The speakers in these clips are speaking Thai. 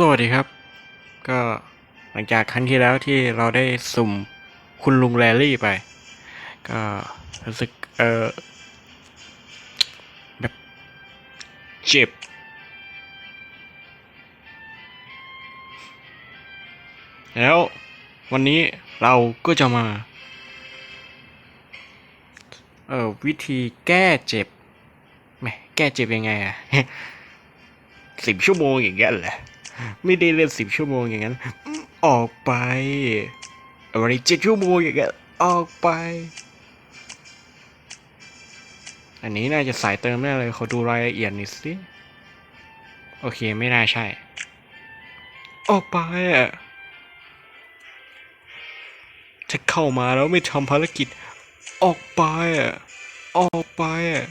สวัสดีครับ ก็หลังจากครั้งที่แล้วที่เราได้สุ่มคุณลุงแรลลี่ไป ก็รู้สึกเออแบบเจ็บ แล้ววันนี้เราก็จะมา เออวิธีแก้เจ็บแหมแก้เจ็บยังไงอะสิบชั่วโมงอย่างเงี้ยเหรอ ไม่ได้เล่นสิบชั่วโมงอย่างนั้น ออกไปอะไรเจ็ดชั่วโมงอย่างเงี้ยออกไป อันนี้น่าจะสายเติมแน่เลยขอดูรายละเอียดหน่อยสิ โอเคไม่น่าใช่ ออกไปอะถ้าเข้ามาแล้วไม่ทำภารกิจ ออกไปอะออกไปอะ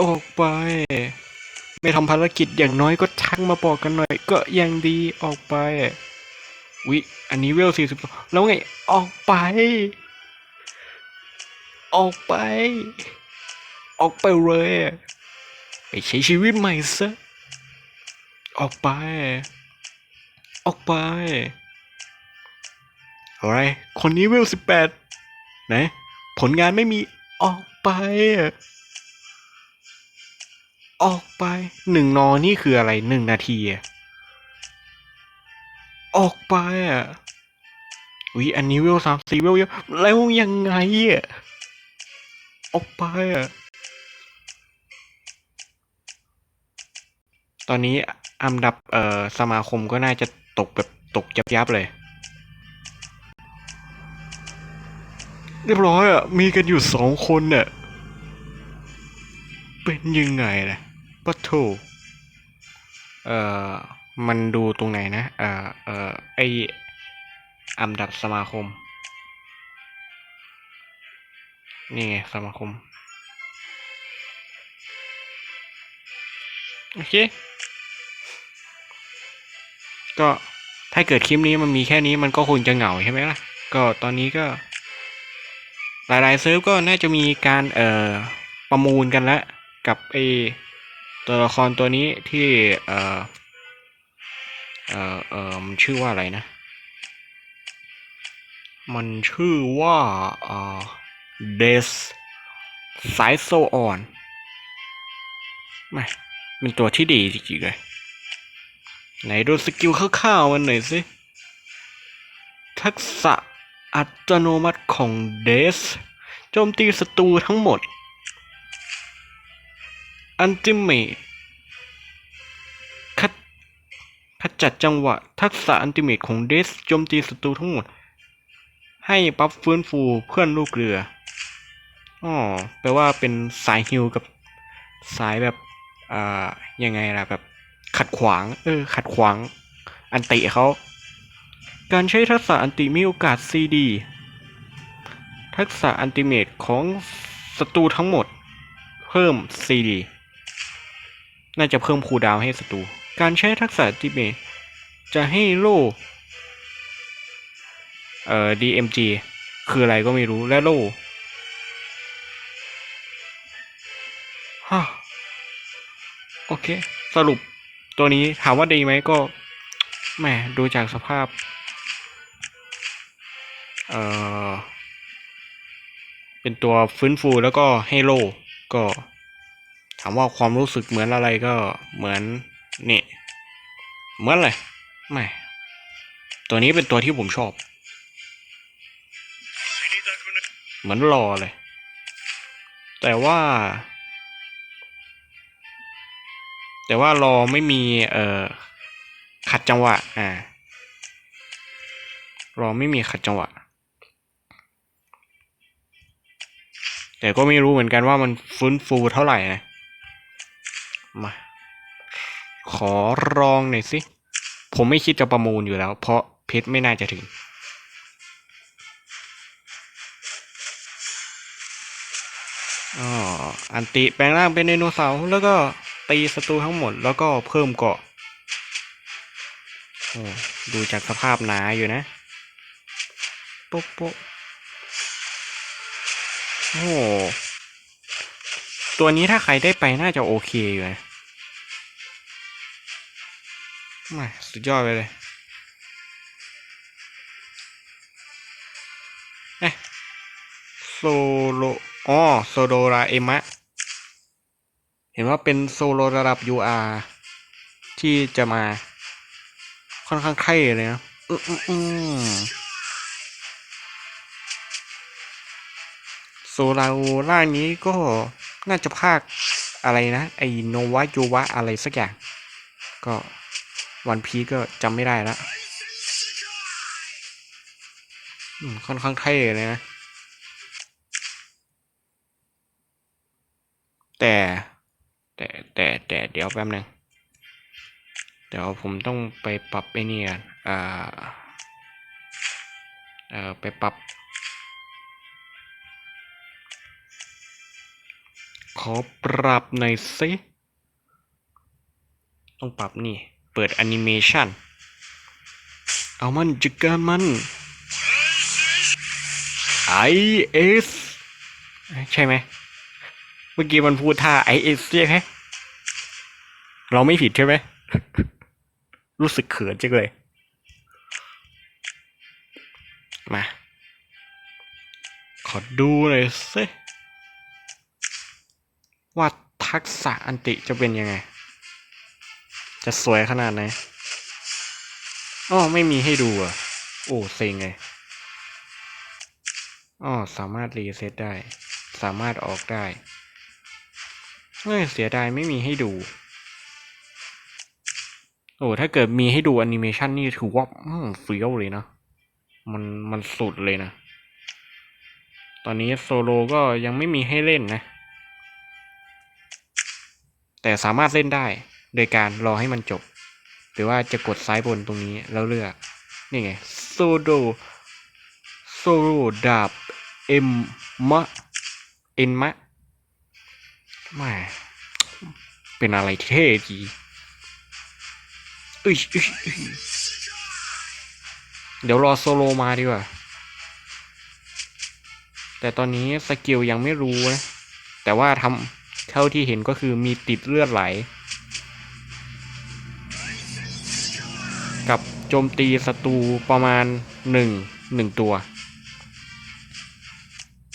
ออกไป ไม่ทำภารกิจอย่างน้อยก็ทักมาบอกกันหน่อย ก็ยังดีออกไปวิอันนี้เวลสี่สิบแล้วไง ออกไป ออกไป ออกไปเลยไปใช้ชีวิตใหม่ซะออกไป ออกไปอะไรคนนี้เวลสิบแปดไหนผลงานไม่มีออกไป ออกไปหนึ่งนอนี่คืออะไรหนึ่งนาทีอะออกไปอะวิอันนี้เวลสามสี่เวลเยอะแล้วยังไงอะออกไปอะตอนนี้อันดับเอ่อสมาคมก็น่าจะตกแบบตกยับยับเลย เรียบร้อยอะมีกันอยู่สองคนน่ะ เป็นยังไงล่ะปะโถเอ่อ มันดูตรงไหนนะ เอ่อ เอ่อ ไออันดับสมาคม นี่ไงสมาคม โอเค ก็ถ้าเกิดคลิปนี้มันมีแค่นี้มันก็คงจะเหงาใช่ไหมล่ะ ก็ตอนนี้ก็ หลายๆเซิร์ฟก็น่าจะมีการเอ่อประมูลกันแล้ว กับไอตัวละครตัวนี้ที่เออเออเออมันชื่อว่าอะไรนะ มันชื่อว่าเออเดสสายโซออนไม่เป็นตัวที่ดีจริงๆเลยไหนดูสกิลคร่าวๆมันหน่อยสิทักษะอัตโนมัติของเดสโจมตีศัตรูทั้งหมด อันติเมตขขจัดจังหวะ ทักษะอันติเมตของเดสโจมตีศัตรูทั้งหมด ให้ปั๊บฟื้นฟูเพื่อนลูกเรืออ๋อแปลว่าเป็นสายฮิลกับสายแบบอ่ายังไงล่ะแบบขัดขวาง เออ ขัดขวาง อันติเขา การใช้ทักษะอันติมีโอกาสซีดี ทักษะอันติเมตของศัตรูทั้งหมด เพิ่มซีดี น่าจะเพิ่มคูลดาวให้ศัตรู การใช้ทักษะติเมตจะให้โล่เอ่อ DMG คืออะไรก็ไม่รู้และโล่ฮะโอเค สรุปตัวนี้ถามว่าดีไหมก็แหมดูจากสภาพ เอ่อ เป็นตัวฟื้นฟูแล้วก็ให้โล่ก็ามว่าความรู้สึกเหมือนอะไรก็เหมือนนี่ เหมือนเลยไม่ ตัวนี้เป็นตัวที่ผมชอบ เหมือนรอเลย แต่ว่า แต่ว่ารอไม่มี เอ่อ ขัดจังหวะ อ่า รอไม่มีขัดจังหวะแต่ก็ไม่รู้เหมือนกันว่ามันฟื้นฟูเท่าไหร่นะ มา ขอลองหน่อยสิ ผมไม่คิดจะประมูลอยู่แล้ว เพราะเพชรไม่น่าจะถึง อ๋อ อันติแปลงร่างเป็นไดโนเสาร์แล้วก็ตีศัตรูทั้งหมดแล้วก็เพิ่มเกาะโอ้ดูจากสภาพหนาอยู่นะโป๊ะโป๊ะโอ้ตัวนี้ถ้าใครได้ไปน่าจะโอเคอยู่นะ มาสุดยอดไปเลยเอ๊ะโซโลอ๋อโซโดราเอมะ เห็นว่าเป็นโซโลระดับ UR ที่จะมา ค่อนข้างเท่เลยนะอืมอืมอืมโซลาโอร่างนี้ก็น่าจะภาคอะไรนะ ไอโนวะโยวะอะไรสักอย่าง ก็ วันพีก็จำไม่ได้แล้วค่อนข้างเท่เลยนะ แต่ แต่แต่แต่เดี๋ยวแป๊บนึงเดี๋ยวผมต้องไปปรับไอ้นี่ก่อนอ่าเอ่อไปปรับ ขอปรับหน่อยสิ ต้องปรับนี่ เปิดแอนิเมชันเอามันจัดการมัน IS ใช่ไหม เมื่อกี้มันพูดท่า IS ใช่ไหมเราไม่ผิดใช่ไหม รู้สึกเขินจังเลย มา ขอดูหน่อยสิว่าทักษะอันติจะเป็นยังไง จะสวยขนาดไหนอ๋อไม่มีให้ดูอะ โอ้เซ็งเลยอ๋อสามารถรีเซ็ตได้ สามารถออกได้เฮ้ยเสียดายไม่มีให้ดู โอ้ถ้าเกิดมีให้ดูแอนิเมชันนี่ถือว่าเฟี้ยวเลยนะ มันมันสุดเลยนะ ตอนนี้โซโลก็ยังไม่มีให้เล่นนะ แต่สามารถเล่นได้ โดยการรอให้มันจบ หรือว่าจะกดซ้ายบนตรงนี้แล้วเลือก นี่ไงโซโดโซโลดาบเอ็มมะเอ็นมะม่เป็นอะไรที่เท่ดีอุ้ยอุ้ยอุ้ยเดี๋ยวรอโซโลมาดีกว่า แต่ตอนนี้สกิลยังไม่รู้นะ แต่ว่าทำเท่าที่เห็นก็คือมีติดเลือดไหล จมตีศัตรูประมาณหนึ่งหนึ่งตัว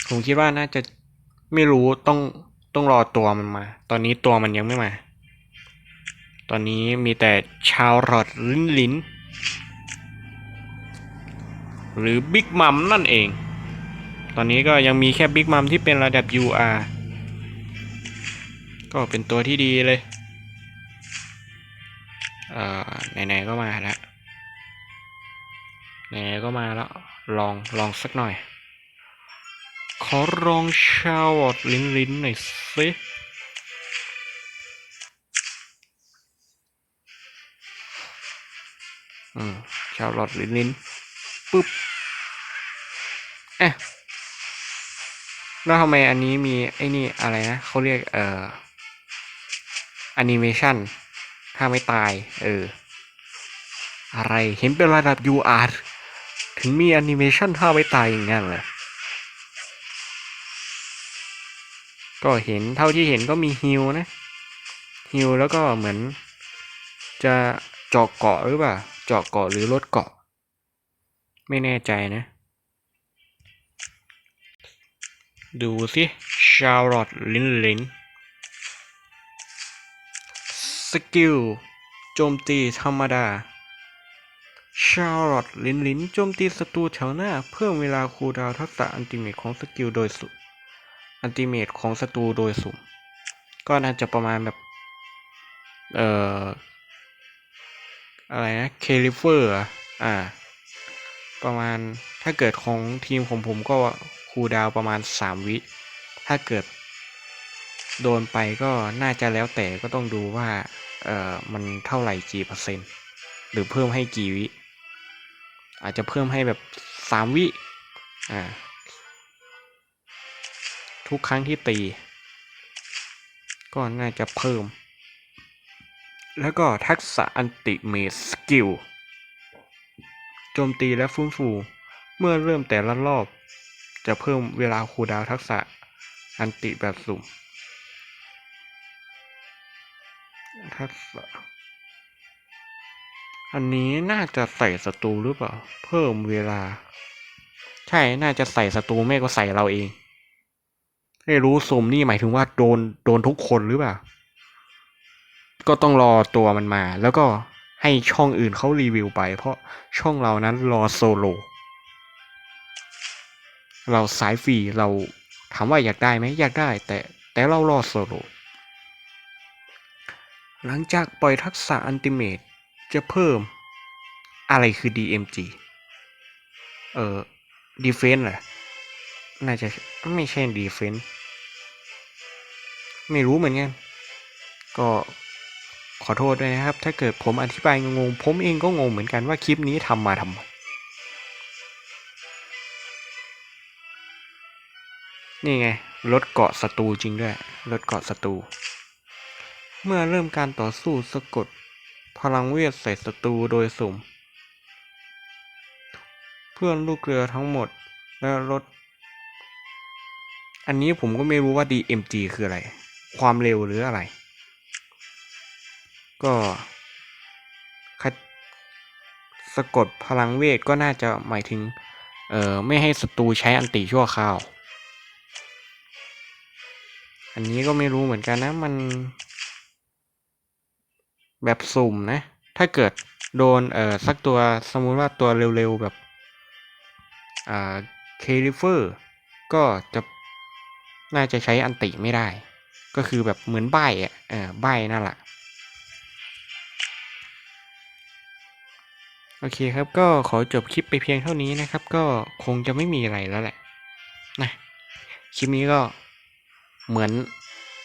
ผมคิดว่าน่าจะไม่รู้ต้องต้องรอตัวมันมา ตอนนี้ตัวมันยังไม่มา ตอนนี้มีแต่ชาวรอดลิ้นลิ้น หรือบิ๊กมัมนั่นเอง ตอนนี้ก็ยังมีแค่บิ๊กมัมที่เป็นระดับ UR ก็เป็นตัวที่ดีเลย เอ่อไหนๆก็มาแล้ว ไหนก็มาแล้ว ลองลองสักหน่อย ขอลองชาวอดลิ้นลิ้นหน่อยสิอืมชาวหลอดลิ้นลิ้นปุ๊บเอ๊ะแล้วทำไมอันนี้มีไอ้นี่อะไรนะเขาเรียกเอ่อแอนิเมชันถ้าไม่ตาย เออ อะไรเห็นเป็นระดับ UR ถึงมีแอนิเมชันถ้าไม่ตายอย่างงั้นเหรอก็เห็นเท่าที่เห็นก็มีฮิวนะฮิวแล้วก็เหมือน จะเจาะเกาะหรือเปล่าเจาะเกาะหรือลดเกาะ ไม่แน่ใจนะ ดูสิชาวรอดลินลินสกิลโจมตีธรรมดาาร์ลอตลินลินโจมตีศัตรูแถวหน้า เพิ่มเวลาคูลดาวทักษะอันติเมตของสกิลโดยสุอันติเมตของศัตรูโดยสุ่มก็น่าจะประมาณแบบ เอ่อ อะไรนะเคลิเฟอร์อ่า ประมาณถ้าเกิดของทีมของผมก็คูลดาวประมาณสามวิ ถ้าเกิดโดนไปก็น่าจะแล้วแต่ก็ต้องดูว่า เอ่อ มันเท่าไหร่กี่เปอร์เซ็นต์ หรือเพิ่มให้กี่วิ อาจจะเพิ่มให้แบบสามวิอ่าทุกครั้งที่ตี ก็น่าจะเพิ่ม แล้วก็ทักษะอันติเมสสกิลโจมตีและฟื้นฟู เมื่อเริ่มแต่ละรอบ จะเพิ่มเวลาคูดาวทักษะอันติแบบสุ่มทักษะ อันนี้น่าจะใส่ศัตรูหรือเปล่า เพิ่มเวลา ใช่ น่าจะใส่ศัตรูไม่ก็ใส่เราเองไม่รู้ซุมนี่หมายถึงว่าโดนโดนทุกคนหรือเปล่า ก็ต้องรอตัวมันมา แล้วก็ให้ช่องอื่นเขารีวิวไป เพราะช่องเรานั้นรอโซโล เราสายฟรีเราถามว่าอยากได้ไหมอยากได้ แต่แต่เรารอโซโล หลังจากปล่อยทักษะอันติเมต จะเพิ่มอะไรคือ DMG เอ่อ Defense เหรอ น่าจะไม่ใช่ Defense ไม่รู้เหมือนกัน ก็ขอโทษด้วยนะครับ ถ้าเกิดผมอธิบายงง ผมเองก็งงเหมือนกันว่าคลิปนี้ทำมาทำไม นี่ไง ลดเกาะศัตรูจริงด้วย ลดเกาะศัตรู เมื่อเริ่มการต่อสู้สะกด พลังเวทใส่ศัตรูโดยสุ่ม เพื่อนลูกเรือทั้งหมดและลดอันนี้ผมก็ไม่รู้ว่า DMG คืออะไร ความเร็วหรืออะไร ก็คัดสะกดพลังเวทก็น่าจะหมายถึง เอ่อ ไม่ให้ศัตรูใช้อันติชั่วคราว อันนี้ก็ไม่รู้เหมือนกันนะมัน แบบสุ่มนะ ถ้าเกิดโดนเอ่อสักตัวสมมุติว่าตัวเร็วๆแบบอ่าเคลิเฟอร์ก็จะน่าจะใช้อันติไม่ได้ ก็คือแบบเหมือนใบอะเออใบนั่นแหละโอเคครับก็ขอจบคลิปไปเพียงเท่านี้นะครับ ก็คงจะไม่มีอะไรแล้วแหละนะคลิปนี้ก็เหมือน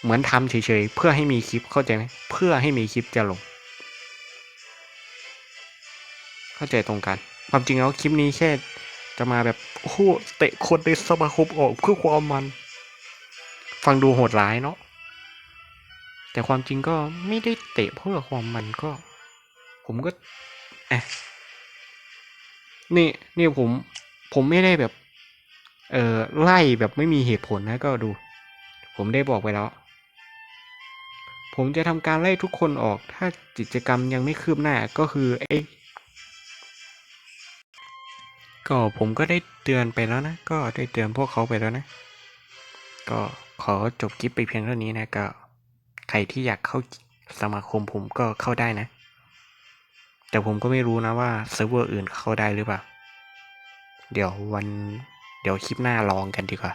เหมือนทำเฉยๆเพื่อให้มีคลิปเข้าใจไหมเพื่อให้มีคลิปจะลง เข้าใจตรงกันความจริงแล้วคลิปนี้แค่จะมาแบบโอ้โหเตะคนในสมาคมออกเพื่อความมัน ฟังดูโหดร้ายเนาะแต่ความจริงก็ไม่ได้เตะเพื่อความมันก็ ผมก็เอะนี่นี่ผมผมไม่ได้แบบ เออไล่แบบไม่มีเหตุผลนะก็ดู ผมได้บอกไปแล้ว ผมจะทำการไล่ทุกคนออก ถ้ากิจกรรมยังไม่คืบหน้าก็คือไอ้ก็ผมก็ได้เตือนไปแล้วนะ ก็ได้เตือนพวกเขาไปแล้วนะ ก็ขอจบคลิปไปเพียงเท่านี้นะก็ ใครที่อยากเข้าสมาคมผมก็เข้าได้นะ แต่ผมก็ไม่รู้นะว่าเซิร์ฟเวอร์อื่นเข้าได้หรือเปล่า เดี๋ยววัน เดี๋ยวคลิปหน้าลองกันดีกว่า